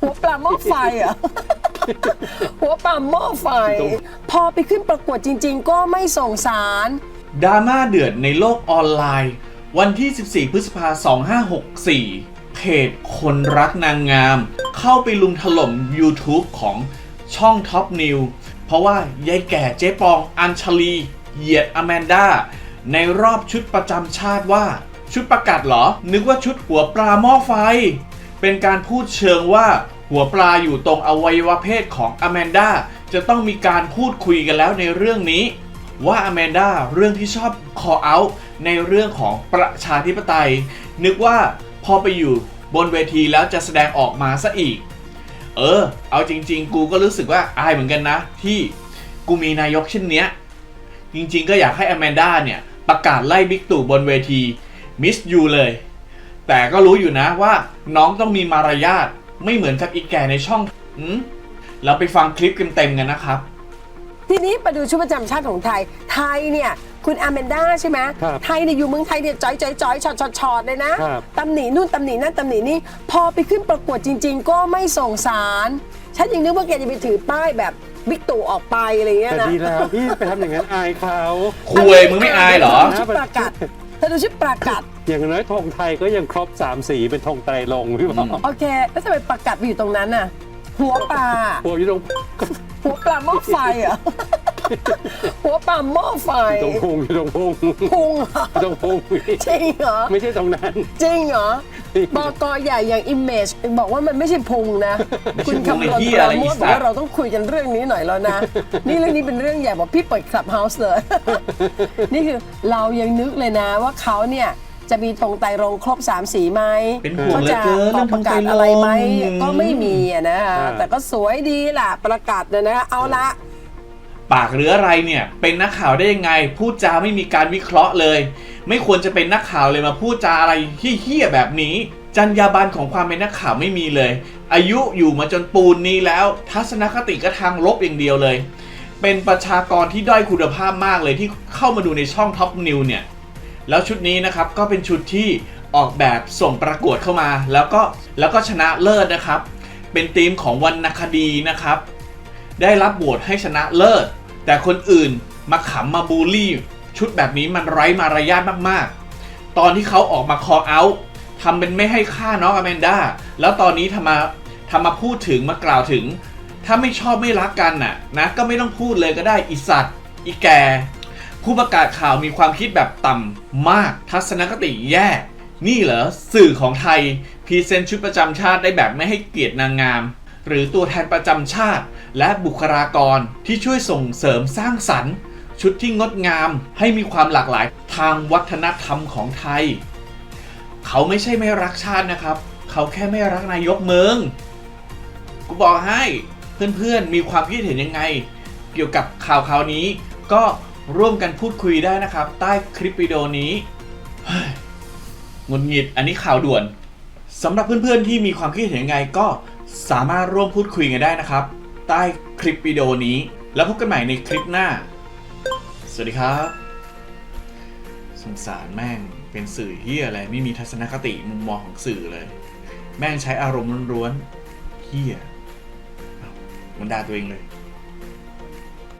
หัวปลาหม้อไฟเหรอะ หัวปลาหม้อไฟ พอไปขึ้นประกวดจริง ๆ ก็ไม่ส่งสาร ดราม่าเดือดในโลกออนไลน์ วันที่ 14 พฤษภาคม2564 เพจคนรักนางงาม เข้าไปลุมถล่ม YouTube ของช่องท็อปนิวเพราะว่ายายแก่เจ๊ปองอัญชลี เหยียดอแมนดาในรอบชุดประจำชาติว่า ชุดประกาศเหรอ นึกว่าชุดหัวปลาหม้อไฟ เป็นการพูดเชิงว่าหัวปลาอยู่ตรงอวัยวะเพศของอแมนดาจะต้องมีการพูดคุยกันแล้วในเรื่องนี้ ว่าอแมนดาเรื่องที่ชอบ call out ในเรื่องของประชาธิปไตย นึกว่าพอไปอยู่บนเวทีแล้วจะแสดงออกมาซะอีก เออ เอาจริง ๆ กูก็รู้สึกว่าอายเหมือนกันนะ ที่กูมีนายกเช่นเนี้ย จริงๆ ก็อยากให้อแมนดาเนี่ย ประกาศไล่บิ๊กตู่บนเวทีมิสยูเลย แต่ก็รู้อยู่นะว่าน้องต้องมีมารยาทไม่เหมือนกับอีกแก่ในช่องอืมเราไปฟังคลิปเต็มๆกันนะครับ ทีนี้ไปดูชุดประจำชาติของไทย ไทยเนี่ย คุณอแมนด้าใช่ไหมครับไทยเนี่ยอยู่เมืองไทยเนี่ยจอยจอยจอยช็อตช็อตช็อตเลยนะ ครับ ตำหนินู่นตำหนินั่นตำหนินี่พอไปขึ้นประกวดจริง ๆ ก็ไม่ส่งสาร ฉันยังนึกว่าแกจะไปถือป้ายแบบบิ๊กตู่ออกไปอะไรเงี้ยแต่นะดีแล้วพี่ไปทำอย่างนั้นอายเขา คุยมึงไม่อายเหรอชุดประกาศเธอดูชุดประกาศ อย่างน้อยธงไทยก็ยังครบสามสีเป็นธงไตรลงค์พี่บอกโอเค แล้วทำไมประกาศไปอยู่ตรงนั้นน่ะ หัวปลาหัวอยู่ตรงหัวปลาหม้อไฟเหรอะ หัวปลาหม้อไฟตรงพุงอยู่ตรงพุงพุงเหรอตรงพุงจริงเหรอ ไม่ใช่ตรงนั้น จริงเหรอบอกอใหญ่อย่าง Image บอกว่ามันไม่ใช่พุงนะ คุณคำรณไอ้เหี้ยปอะไรราโมอีทสับอกตว์ว่าเราต้องคุยกันเรื่องนี้หน่อยแล้วนะ นี่เรื่องนี้เป็นเรื่องใหญ่บอกพี่เปิดคลับเฮาส์เลย นี่คือเรายังนึกเลยนะว่าเขาเนี่ย จะมีธงไตรรงค์ครบ 3 สีไหมเป็นห่วงเขาเหลือจะเกินออกประกาศเรื่องธงไตรรงค์อะไรไหมอืมก็ไม่มีอะนะอ่าแต่ก็สวยดีล่ะประกาศนะนะเอาละ ปากหรืออะไรเนี่ย เป็นนักข่าวได้ยังไง พูดจาไม่มีการวิเคราะห์เลย ไม่ควรจะเป็นนักข่าวเลยมาพูดจาอะไรที่เฮี้ยๆแบบนี้ จรรยาบรรณของความเป็นนักข่าวไม่มีเลย อายุอยู่มาจนปูนนี้แล้ว ทัศนคติก็ทางลบอย่างเดียวเลย เป็นประชากรที่ด้อยคุณภาพมากเลยที่เข้ามาดูในช่องท็อปนิวเนี่ย แล้วชุดนี้นะครับก็เป็นชุดที่ออกแบบส่งประกวดเข้ามา แล้วก็แล้วก็ชนะเลิศนะครับ เป็นธีมของวรรณคดีนะครับ ได้รับโหวตให้ชนะเลิศ แต่คนอื่นมาขำมาบูลลี่ ชุดแบบนี้มันไร้มารยาทมากๆ ตอนที่เขาออกมา call out ทำเป็นไม่ให้ค่าน้องอแมนด้าแล้วตอนนี้ทำมาทำมาพูดถึงมากล่าวถึง ถ้าไม่ชอบไม่รักกันน่ะนะก็ไม่ต้องพูดเลยก็ได้อีสัตว์อีแก ผู้ประกาศข่าวมีความคิดแบบต่ำมาก ทัศนคติแย่ นี่เหรอสื่อของไทยพรีเซนต์ชุดประจำชาติได้แบบไม่ให้เกียรตินางงาม หรือตัวแทนประจำชาติ และบุคลากรที่ช่วยส่งเสริมสร้างสรรค์ ชุดที่งดงามให้มีความหลากหลายทางวัฒนธรรมของไทย เขาไม่ใช่ไม่รักชาตินะครับ เขาแค่ไม่รักนายกเมืองกูบอกให้เพื่อนๆมีความคิดเห็นยังไง เกี่ยวกับข่าวข่าวนี้ก็ ร่วมกันพูดคุยได้นะครับ ใต้คลิปวิดีโอนี้หงุดหงิดอันนี้ข่าวด่วนสำหรับเพื่อนๆที่มีความคิดเห็นยังไงก็สามารถร่วมพูดคุยกันได้นะครับ ใต้คลิปวิดีโอนี้ แล้วพบกันใหม่ในคลิปหน้า สวัสดีครับ สงสารแม่งเป็นสื่อเฮียอะไรไม่มีทัศนคติมุมมองของสื่อเลย แม่งใช้อารมณ์ล้วนๆเฮียมันด่าตัวเองเลย